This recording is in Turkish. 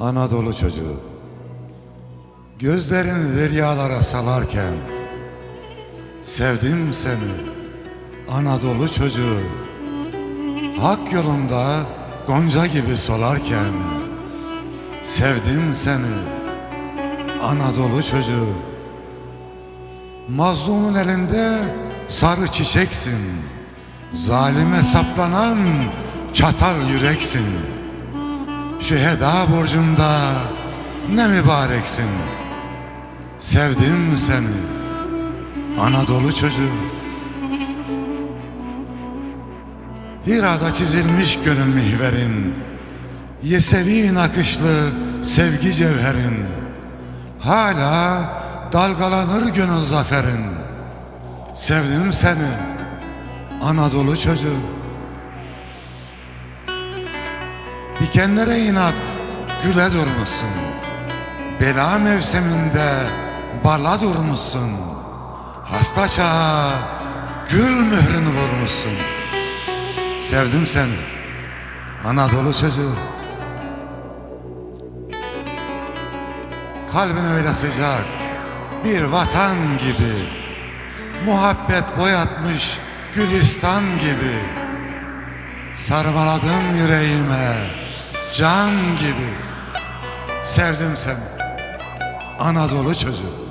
Anadolu çocuğu. Gözlerini deryalara salarken Sevdim seni Anadolu çocuğu. Hak yolunda gonca gibi solarken Sevdim seni Anadolu çocuğu. Mazlumun elinde sarı çiçeksin Zalime saplanan çatal yüreksin Şüheda burcunda ne mübareksin? Sevdim seni? Anadolu çocuğu. Hira'da çizilmiş gönül mihverin Yesevi nakışlı sevgi cevherin Hala dalgalanır gönül zaferin. Sevdim seni Anadolu çocuğu Dikenlere inat güle durmuşsun Bela mevsiminde bala durmuşsun Hasta çağa gül mührünü vurmuşsun Sevdim seni Anadolu çocuğu Kalbin öyle sıcak Bir vatan gibi. Muhabbet boyatmış Gülistan gibi. Sarmaladın yüreğime Can gibi Sevdim seni. Anadolu çocuğu